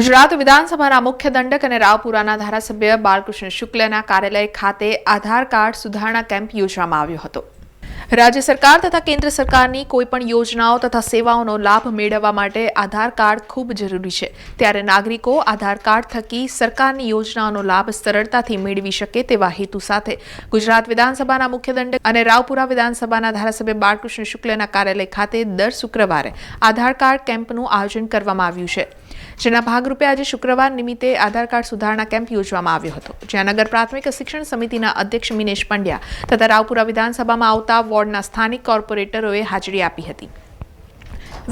ગુજરાત વિધાનસભાના મુખ્ય દંડક અને રાવપુરાના ધારાસભ્ય બાલકૃષ્ણ શુક્લના કાર્યાલય ખાતે આધાર કાર્ડ સુધારણા કેમ્પ યોજવામાં આવ્યો હતો. રાજ્ય સરકાર તથા કેન્દ્ર સરકારની કોઈપણ યોજનાઓ તથા સેવાઓનો લાભ મેળવવા માટે આધાર કાર્ડ ખૂબ જરૂરી છે. ત્યારે નાગરિકો આધાર કાર્ડ થકી સરકારની યોજનાઓનો લાભ સરળતાથી મેળવી શકે તેવા હેતુ સાથે ગુજરાત વિધાનસભાના મુખ્ય દંડક અને રાવપુરા વિધાનસભાના ધારાસભ્ય બાળકૃષ્ણ શુક્લના કાર્યાલય ખાતે દર શુક્રવારે આધાર કાર્ડ કેમ્પનું આયોજન કરવામાં આવ્યું છે. જેના ભાગરૂપે આજે શુક્રવાર નિમિત્તે આધાર કાર્ડ સુધારણા કેમ્પ યોજવામાં આવ્યો હતો, જ્યાં નગર પ્રાથમિક શિક્ષણ સમિતિના અધ્યક્ષ મિનેશ પંડ્યા તથા રાવપુરા વિધાનસભામાં આવતા વોર્ડના સ્થાનિક કોર્પોરેટરોએ હાજરી આપી હતી.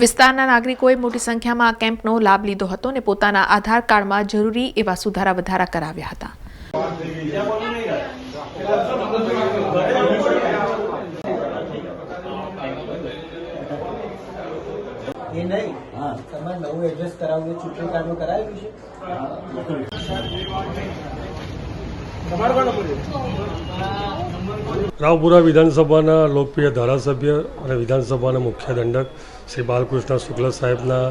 વિસ્તારના નાગરિકોએ મોટી સંખ્યામાં આ કેમ્પનો લાભ લીધો હતો અને પોતાના આધાર કાર્ડમાં જરૂરી એવા સુધારા વધારા કરાવ્યા હતા. એ નહીં. તમારે નવું એડ્રેસ કરાવવું ચૂંટણી કાર્ડનું કરાવ્યું છે? રાવપુરા વિધાનસભાના લોકપ્રિય ધારાસભ્ય અને વિધાનસભાના મુખ્ય દંડક શ્રી બાલકૃષ્ણ શુક્લ સાહેબના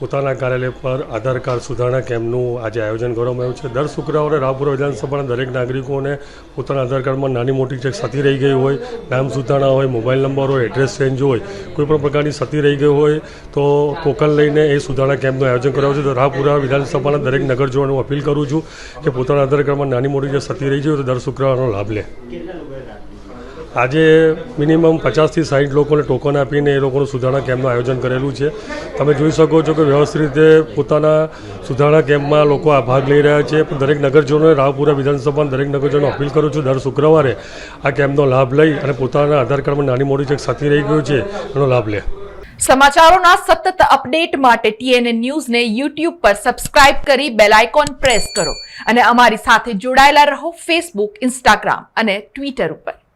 પોતાના કાર્યાલય પર આધાર કાર્ડ સુધારણા કેમ્પનું આજે આયોજન કરવામાં આવ્યું છે. દર શુક્રવારે રાવપુરા વિધાનસભાના દરેક નાગરિકોને પોતાના આધાર કાર્ડમાં નાની મોટી જે ક્ષતિ રહી ગઈ હોય, નામ સુધારણા હોય, મોબાઈલ નંબર હોય, એડ્રેસ ચેન્જ હોય કોઈપણ પ્રકારની ક્ષતિ રહી ગઈ હોય, તો ટોકન લઈને એ સુધારણા કેમ્પનું આયોજન કરાવ્યું છે. તો રાવપુરા વિધાનસભાના દરેક નગરજનો હું અપીલ કરું છું કે પોતાના આધાર કાર્ડમાં નાની મોટી જે ક્ષતિ રહી ગઈ હોય, તો દર શુક્રવારનો લાભ લે. આજે મિનિમમ પચાસથી સાઠ લોકોને ટોકન આપીને એ લોકોનું સુધારણા કેમ્પનું આયોજન કરેલું છે. તમે જોઈ શકો છો કે વ્યવસ્થિત રીતે પોતાના સુધારણા કેમ્પમાં લોકો આ ભાગ લઈ રહ્યા છે. દરેક નગરજનોને રાવપુરા વિધાનસભાના દરેક નગરજનો અપીલ કરું છું, દર શુક્રવારે આ કેમ્પનો લાભ લઈ અને પોતાના આધાર કાર્ડમાં નાની મોટી જે ક્ષતિ રહી ગયું છે, એનો લાભ લે. સમાચારોના સતત અપડેટ માટે ટીએનએ ન્યૂઝને યુટ્યુબ પર સબસ્ક્રાઇબ કરી બેલ આઇકોન પ્રેસ કરો અને અમારી સાથે જોડાયેલા રહો ફેસબુક, ઇન્સ્ટાગ્રામ અને ટ્વિટર ઉપર.